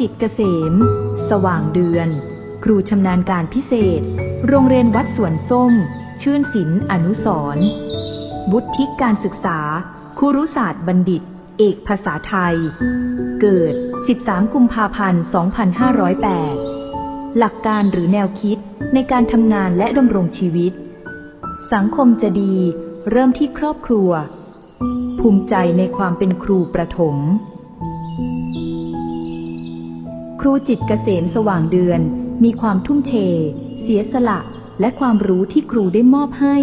จิตเกษม สว่างเดือน ครูชำนาญการพิเศษ โรงเรียนวัดสวนส้ม ชื่นศิลป์อนุสรณ์วุฒิการศึกษา ครุศาสตร์บัณฑิต เอกภาษาไทย เกิด 13 กุมภาพันธ์ 2508 หลักการหรือแนวคิดในการทำงานและดำรงชีวิต สังคมจะดีเริ่มที่ครอบครัว ภูมิใจในความเป็นครูประถม ครูจิตเกษมสว่างเดือน มีความทุ่มเท เสียสละ และความรู้ที่ครูได้มอบให้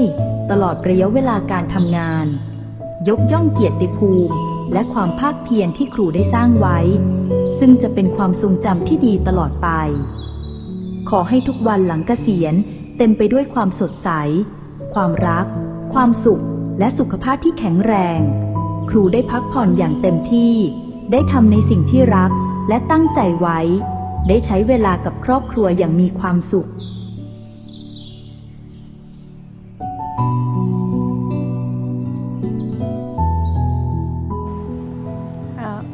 ตลอดระยะเวลาการทำงาน ยกย่องเกียรติภูมิ และความภาคเพียรที่ครูได้สร้างไว้ ซึ่งจะเป็นความทรงจำที่ดีตลอดไป ขอให้ทุกวันหลังเกษียณเต็มไปด้วยความสดใส ความรัก ความสุข และสุขภาพที่แข็งแรง ครูได้พักผ่อนอย่างเต็มที่ ได้ทำในสิ่งที่รัก และตั้งใจไว้ ได้ใช้เวลากับครอบครัวอย่างมีความสุข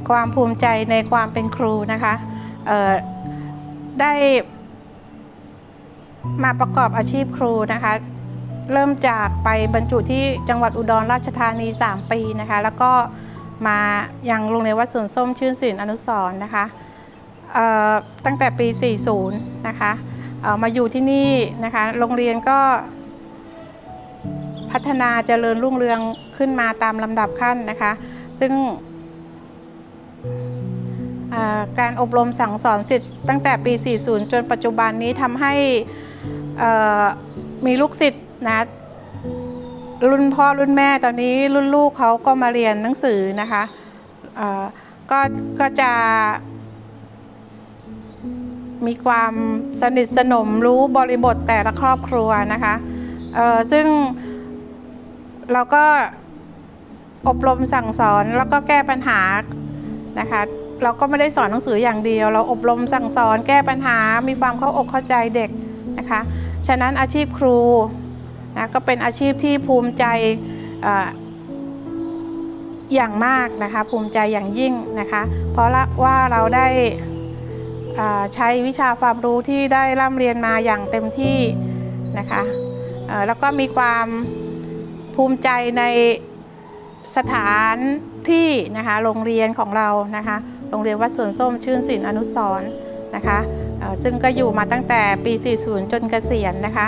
ความภูมิใจในความเป็นครูนะคะได้มาประกอบอาชีพครูนะคะ เริ่มจากไปบรรจุที่จังหวัดอุดรราชธานี 3 ปีนะคะ แล้วก็ มายังโรงเรียนวัดสวนส้มชื่นศิลป์อนุสร์นะคะตั้งแต่ปี 40 นะคะมาอยู่ที่นี่นะคะ โรงเรียนก็พัฒนาเจริญรุ่งเรืองขึ้นมาตามลำดับขั้นนะคะ ซึ่งาการอบรมสั่งสอนสิทธิ์ตั้งแต่ปี 40 จนปัจจุบันนี้ทำให้มีลูกศิษย์นะ รุ่นพ่อรุ่นแม่ตอนนี้รุ่นลูกเขาก็มาเรียนหนังสือนะคะก็ก็จะมีความสนิทสนมรู้บริบทแต่ละครอบครัวนะคะซึ่งเราก็อบรมสั่งสอนแล้วก็แก้ปัญหานะคะ เราก็ไม่ได้สอนหนังสืออย่างเดียว เราอบรมสั่งสอนแก้ปัญหามีความเข้าอกเข้าใจเด็กนะคะ ฉะนั้นอาชีพครู นะก็เป็นอาชีพที่ภูมิใจออย่างมากนะคะภูมิใจอย่างยิ่งนะคะเพราะละว่าเราได้ใช้วิชาความรู้ที่ได้ร่ำเรียนมาอย่างเต็มที่นะคะแล้วก็มีความภูมิใจในสถานที่นะคะโรงเรียนของเรานะคะโรงเรียนวัดสวนส้มชื่นศิลป์อนุสร์นะคะซึ่งก็อยู่มาตั้งแต่ปี 40 จนเกษียณนะคะ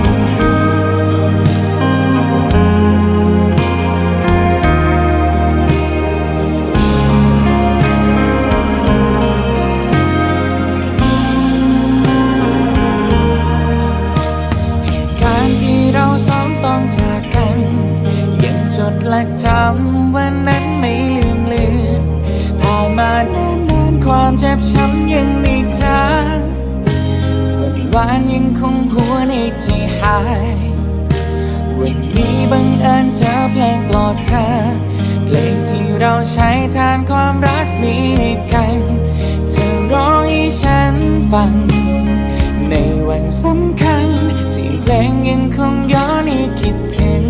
เจ็บช้ำยังมีเธอวันวานยังคงหัวในใจหาย วันนี้บังเอิญเจอเพลงปลอบเธอ เพลงที่เราใช้แทนความรักนี้กันเธอร้องให้ฉันฟัง ในวันสำคัญสิ่งเพลงยังคงย้อนให้คิดถึง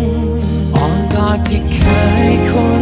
อ้อนกอดที่เคยคุ้น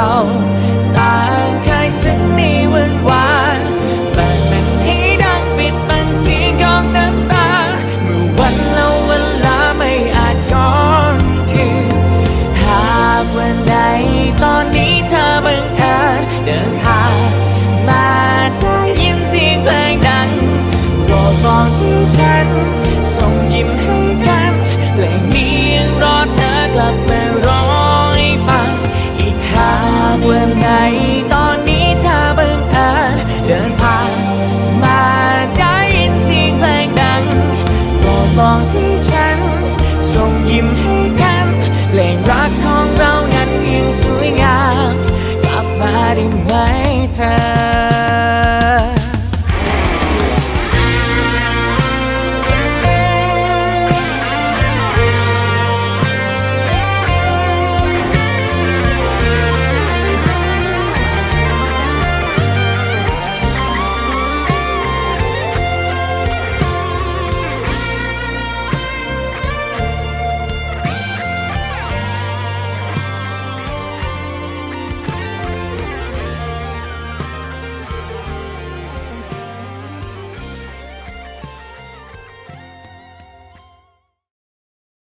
tchau. องที่ฉัน ส่งยิ้มให้กันเพลงรักของเรานั้นยังสวยงาม กลับมาได้ไหมเธอ